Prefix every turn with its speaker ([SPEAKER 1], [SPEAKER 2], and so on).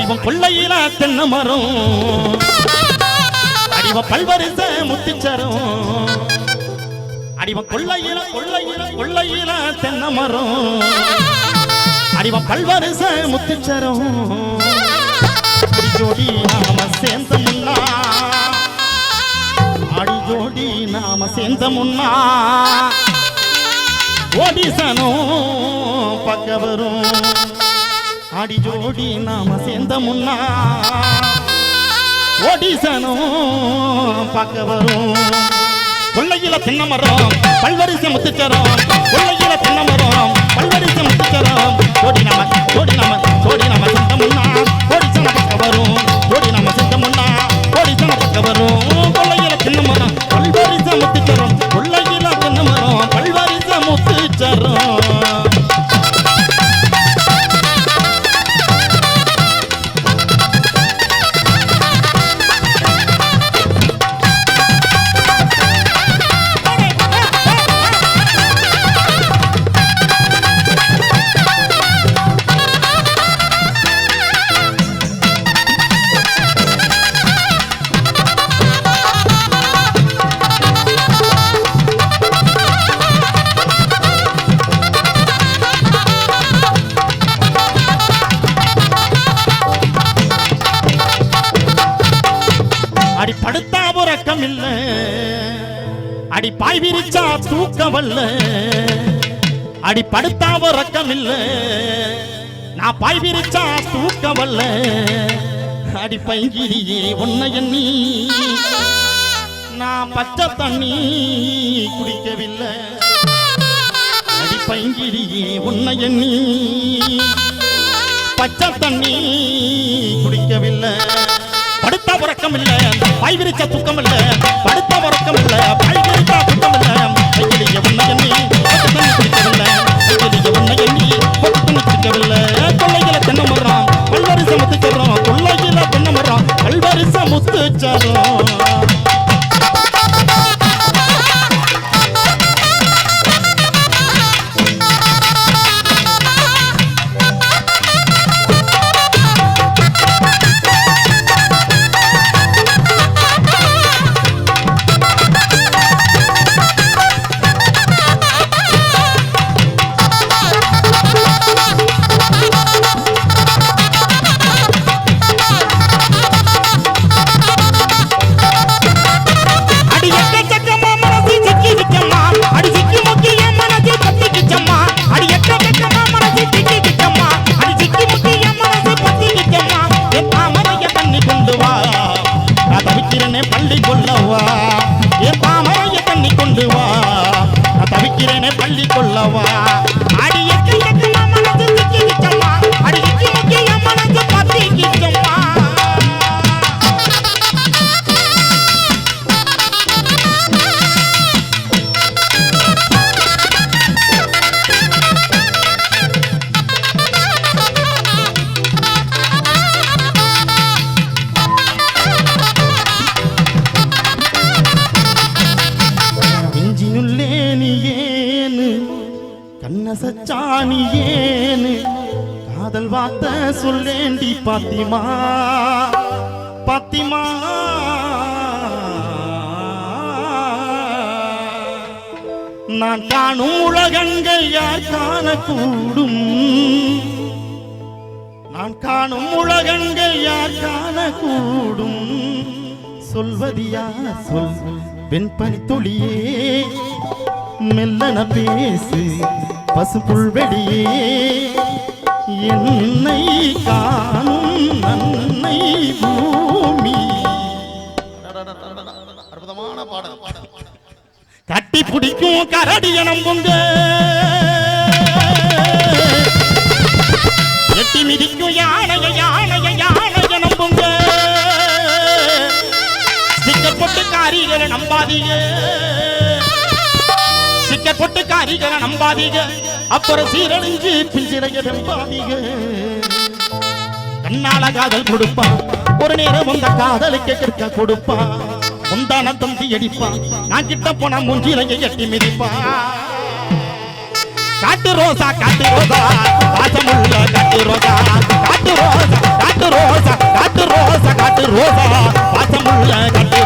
[SPEAKER 1] அடிவம் கொள்ளையில தென்னை மரம் அடிவ பல்வரிச முத்திச்சரம். அடிவம் கொள்ளையில கொள்ளையில கொள்ளையில தென்னை மரம் அடிவம் பல்வரிச முத்திச்சரம். ஜோடி நாம சேர்ந்த முன்னா அடி ஜோடி நாம சேர்ந்த முன்னா ஓடிசனும் பக்க வரும் அடி ஜோடி நாம சேர்ந்த முன்னா. ஓடிசனும் பார்க்க வரும். கொள்ளையில தென்னை மரம் பல்வரிசை முத்துச்சரம். கொள்ளையில தென்னை மரம் பல்வரிசை முத்துச்சரம். உறக்கம் இல்ல அடி பாய் விரிச்சா தூக்கம் அல்ல அடி படுத்தா உறக்கம் இல்ல நான் பாய் விரிச்சா தூக்கம் அல்ல அடி பைங்கிரியே உன்னை எண்ணி. நான் பச்சை தண்ணி குடிக்கவில்லை. அடி பைங்கிரியே உன்னை எண்ணி. பச்சை தண்ணி குடிக்கவில்லை. உறக்கம் இல்ல பாய் விரிச்ச இல்ல படுத்த உறக்கம் இல்ல பாய் விரிச்ச தூக்கம் இல்ல கையிலேயே உன்னை எண்ணி பச்சை கையிலேயே உன்னை எண்ணி கொள்ளையில தென்னை மரம் பல்வரிசை முத்து சொல்றோம் கொள்ளையில தென்னை மரம் பல்வரிசை முத்து சொல்றோம் நான் பள்ளி கொள்ளவா கண்ணசச்சாணி ஏனு காதல் வார்த்தை சொல்லேண்டி பாத்திமா. பாத்திமா. நான் காணும் உலகங்கள் யார் காணக்கூடும்? நான் காணும் உலகங்கள் யார் காணக்கூடும்? சொல்வதியா சொல்? வெண்பனி துளியே மெல்லன பேசு பசுப்புள்வெளியே என்னை காணும் நன்னை பூமி.
[SPEAKER 2] அற்புதமான பாடல்.
[SPEAKER 1] கட்டி பிடிக்கும் கரடிய நம்புங்க எட்டி மிதிக்கும் யானைய யானைய யானைய நம்புங்க சிக்கர் பொட்டு காரிகளை நம்பாதீங்க. சிக்க பொட்டு காரிகர நம்பாதீக. அப்புறம் சீரழிஞ்சு பிஞ்சிரைய நம்பாதீக கண்ணால காதல் கொடுப்பா. ஒரு நேரம் உங்க காதலுக்கு கேட்க கொடுப்பா. உந்தான தம்பி அடிப்பா. நான் கிட்ட போனா மூஞ்சிலைய எட்டி மிதிப்பா. காட்டு ரோசா காட்டு ரோசா. வாசமுள்ள காட்டு ரோசா. காட்டு ரோசா காட்டு ரோசா. காட்டு ரோசா காட்டு ரோசா. வாசமுள்ள காட்டு